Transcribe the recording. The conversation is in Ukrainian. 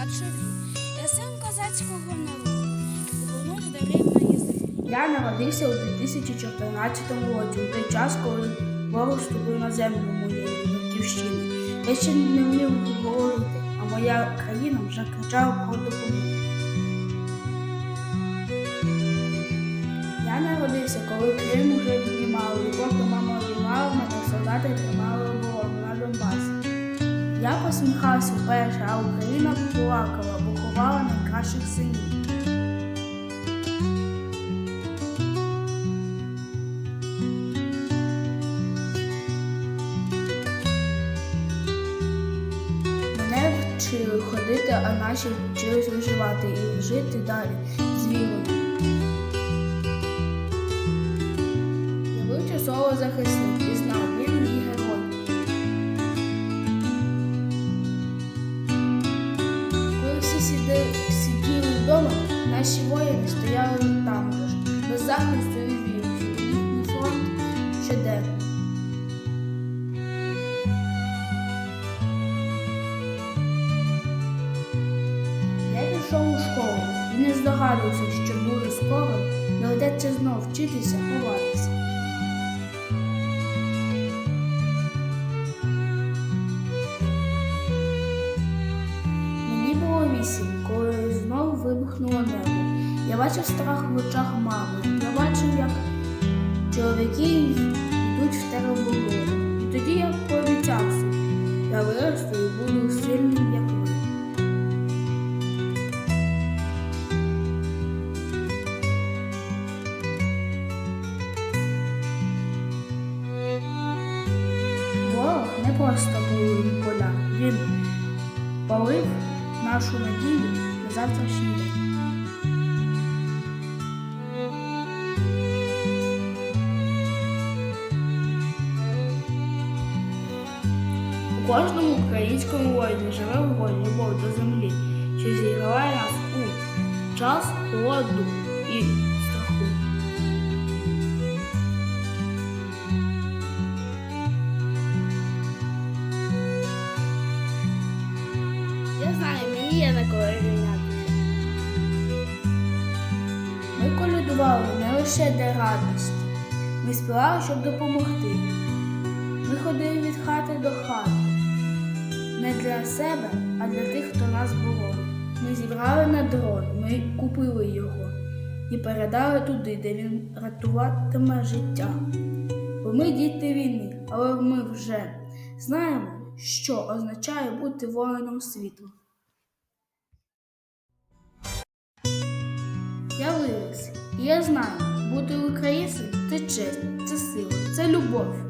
Я син козацького народу. Я народився у 2014 році, у той час, коли ворог вступив на землю моєї батьківщини. Я ще не вмів говорити, а моя країна вже кричала про допомогу. Я народився, коли Крим уже віднімали, і мама обіймала мене, солдати тримали оборону посміхався вперше, а Україна плакала, бо ховала найкращих синів. Мене вчили ходити, а наші вчились виживати і жити далі з вірою. Я вивчив слово захисник сиділи вдома, наші воїни стояли там же без захисту і віру, їхній фронт щоденно. Я пішов у школу і не здогадувався, що дуже скоро доведеться знов вчитися ховатися. Бачив страх в очах мами. Я бачив, як чоловіки йдуть в тероборону. І тоді я пообіцяв я виросту і буду сильним, як ви. Ворог не просто полив поля, він полив нашу надію на завтрашній день. Кожному українському воїні живе вогонь любов до землі, що зігріває нас у час холоду і страху. Я знаю, мені є на кого рівнятися. Ми колядували не лише для радості. Ми співали, щоб допомогти. Ми ходили від хати до хати. Для себе, а для тих, хто нас було. Ми зібрали на дрон, ми купили його і передали туди, де він рятуватиме життя. Бо ми діти війни, але ми вже знаємо, що означає бути воїном світла. Я виріс, і я знаю, бути українцем це честь, це сила, це любов.